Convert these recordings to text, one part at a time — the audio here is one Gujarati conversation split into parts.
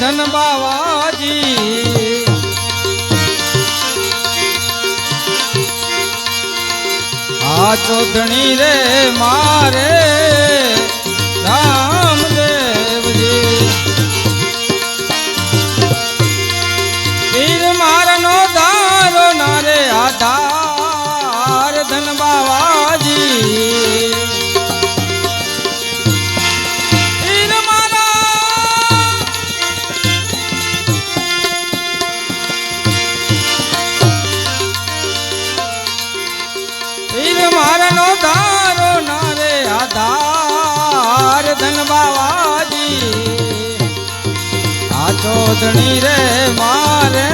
ધન બાવાજી. આ ચોધણી રે મારે. બાવાજી આ ચોધણી રે મારે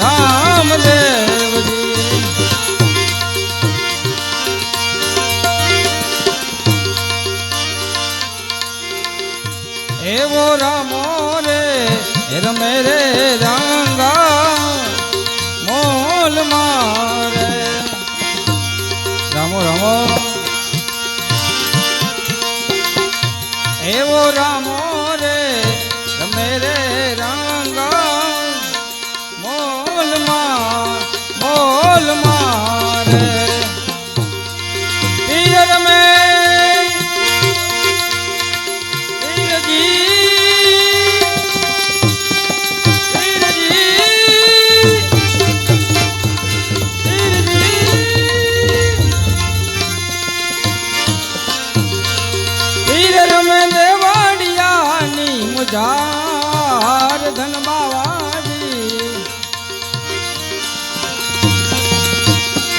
રામદેવજી એવો રામો રે રમે રે રંગા મુજાર ધન બાવાજી.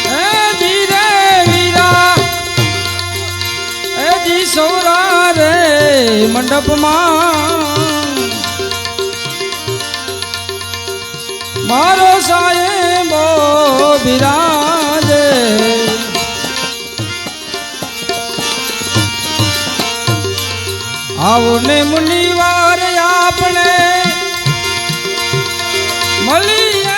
હે ધીરે વીરા એ જી સૌરા રે મંડપમાં. મારો સાહેબો બિરાજે આવો ને મુનિવાર આપણે મળીએ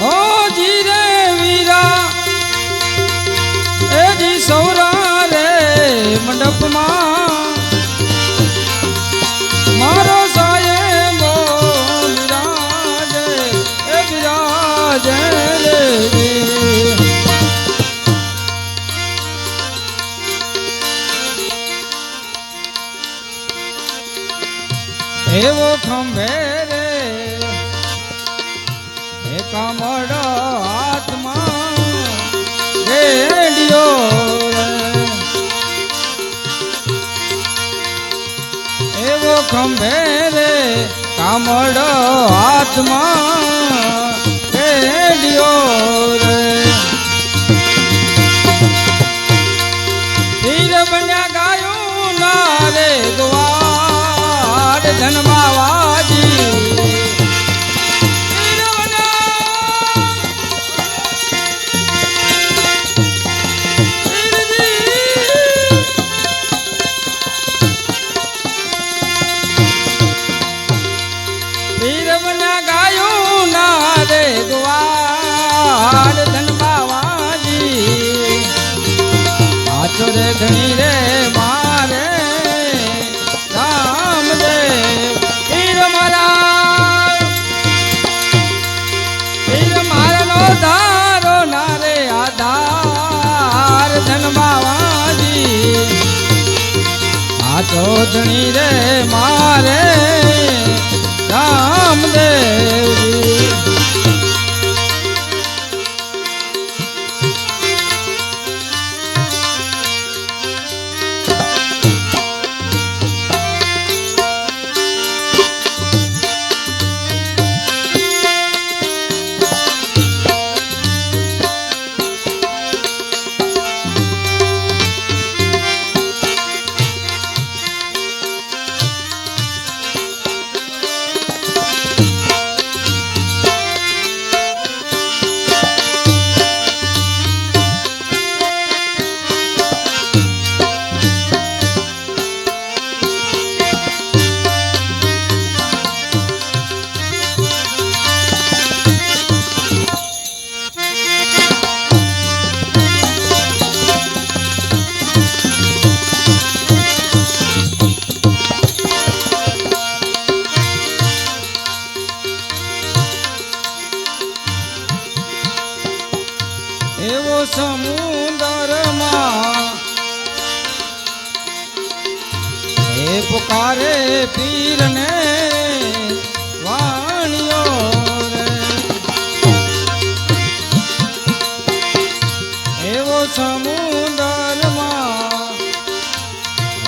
ઓ જી રે વીરા, એ જી સૌરા રે મંડપમાં. મારો સાહેબો બિરાજે એ બિરાજે आत्मा સમુદરમાં એ પુકારે પીરને વાણિયો રે. એવો સમુદરમાં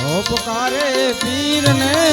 ઓ પુકારે પીરને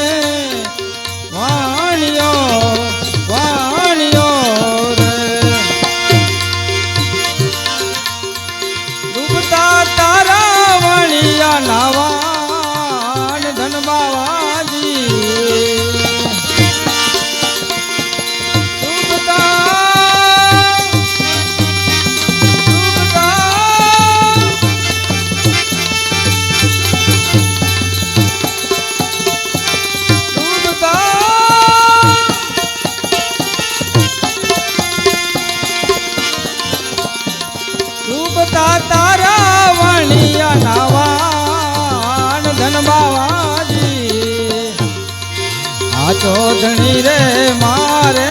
આ ચોધણી રે મારે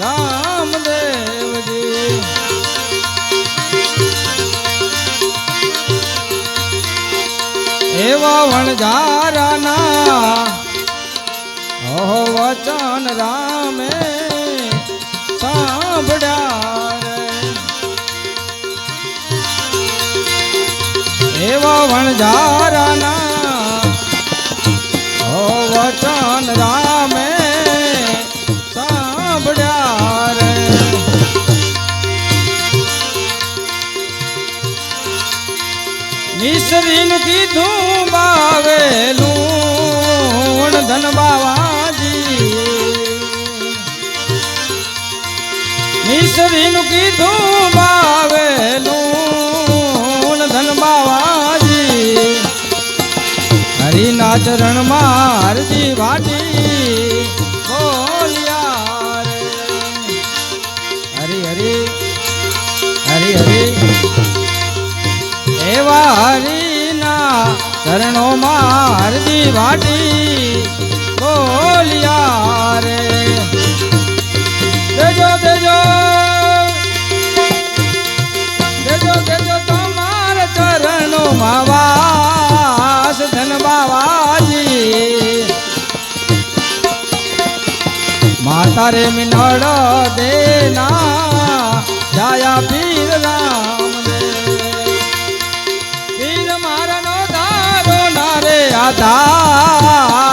રામદેવજી એવા વણજારાના ઓહો વચન રામે સાંભળ્યા એવા વણજારાના ઓ વચન રામે સાંભળ્યા રે. મિશ્રીનું કીધું બાવેલું ધન બાવાજી મિશ્રીન કીધું બાવેલું ધન બાવાજી હરિના ચરણમાં વાટી બોલ્યા હરી હરી હરી હરી. એવા હરિના ચરણોમાં હરદી વાટી માતા રે મિનળ દેના જાયા પીર રામ પીર મારનો ધારો નારે આધાર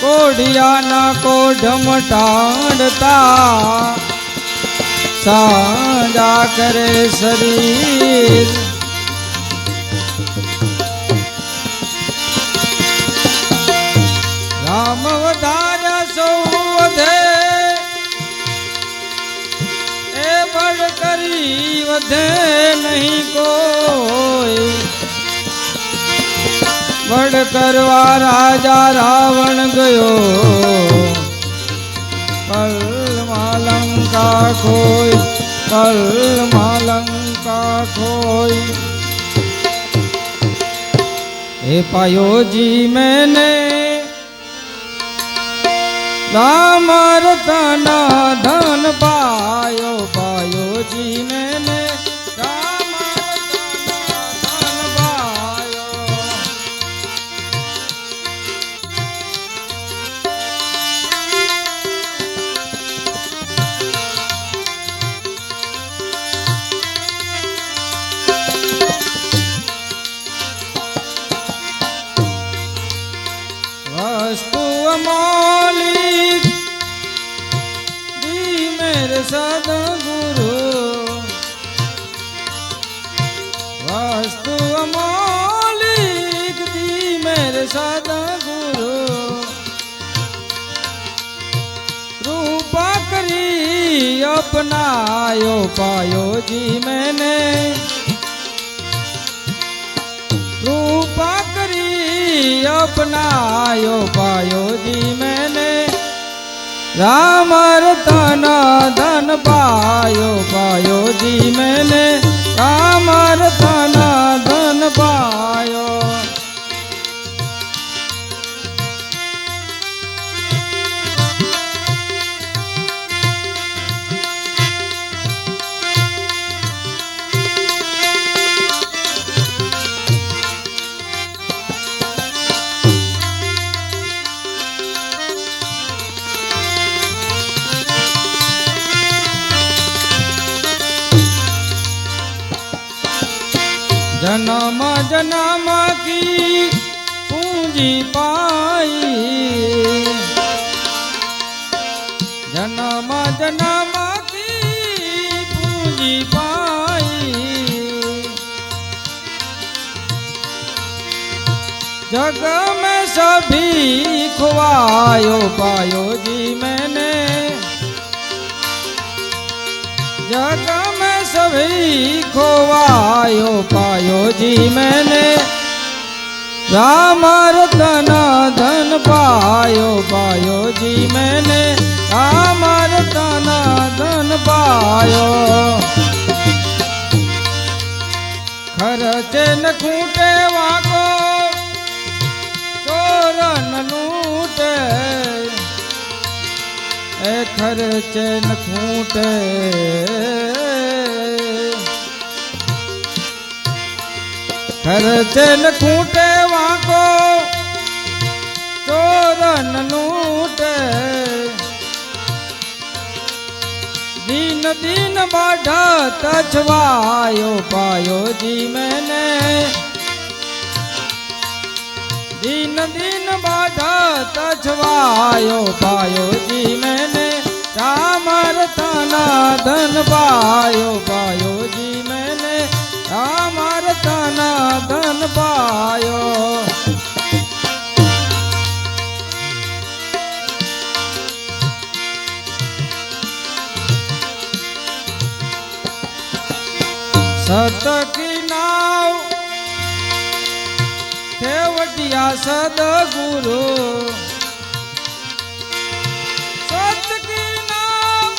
કોઢિયાના કોઢમ ટાંડતા સાંજા કરે શરીર. કરવા રાજા રાવણ ગયો. કલ લંકા ખોઈ કલ લંકા ખોઈ. એ પાયોજી મેને રામ રતના ધન પાયો પાયો જી સદગુરુ વાસ્તુ અમોલિક દી મેર સદગુરુ કૃપા કરી અપનાયો પાયો જી મેને. કૃપા કરી અપનાયો પાયો જી મેં રામ રતન ધન પાયો પાયો જી મેલે. રામ રતન ચરનામાં કી પૂંજી પાઈ. જનામા જનામા કી પૂંજી પાઈ. જગ મેં સભી ખવાયો પાયો જી મેને. જગ આવી ખોવાયો, પાયો જી મેને રામ રતન ધન પાયો પાયો જી મેને રામ રતન ધન પાયો. ખરચે ન ખૂટે વાગો ચોરન લૂટે. ખર્ચે ન ખૂટે. ખર્ચે ન ખૂટે વાંકો ચોરન લૂટે. દિન દીન બાઢ તછવાયો પાયો જી મેને. દીન દીન બાઢ તજવાયો પાયો જી મેને રામ રતના ધન પાયો પાયો જી મેને રામ રતના ધન પાયો સત કી કેવડિયા સદગુરુ. સતકી નાવ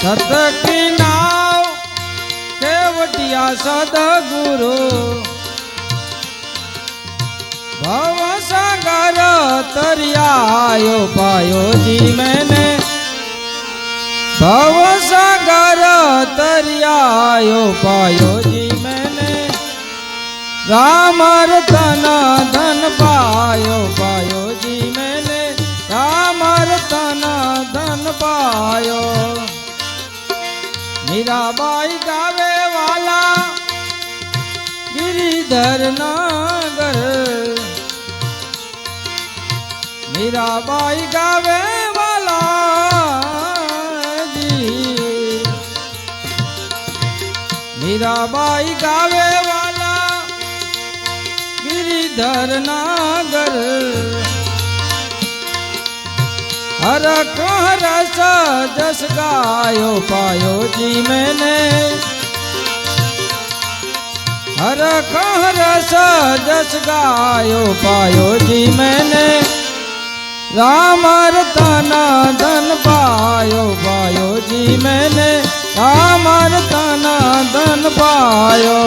સત કી નાવ કેવડિયા સદગુરુ. ભવ સાગર તરિયા પાયો જી મેને હરિયાયો પાયો જી મેને રામ રતન ધન પાયો પાયો જી મેને રામ રતન ધન પાયો. મીરાબાઈ ગાવે વાલા ગિરિધર નગર મીરાબાઈ ગાવે મીરાબાઈ ગાવે વાલા ગિરિધર નાગર. હર કોહર જસ ગાયો પાયો જી મેને હર કોહર જસ ગાયો પાયો જી મેને રામ રતન ધન પાયો પાયો જી મેને पायो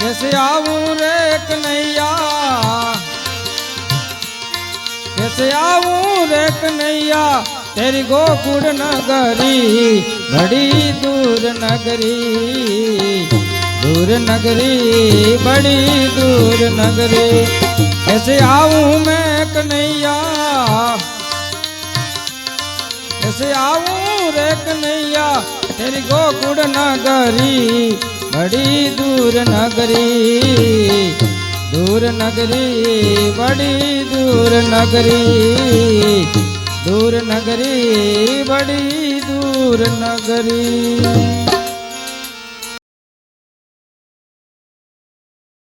जैसे आऊँ रे कन्हैया कैसे आऊँ रे कन्हैया तेरी गोकुड़ नगरी, बड़ी दूर नगरी। दूर नगरी, बड़ी दूर नगरी। कैसे आऊँ मैं कन्हैया कैसे आऊँ रे कन्हैया તેરી ગોકુળ નગરી બડી દૂર નગરી દૂર નગરી બડી દૂર નગરી દૂર નગરી બડી દૂર નગરી.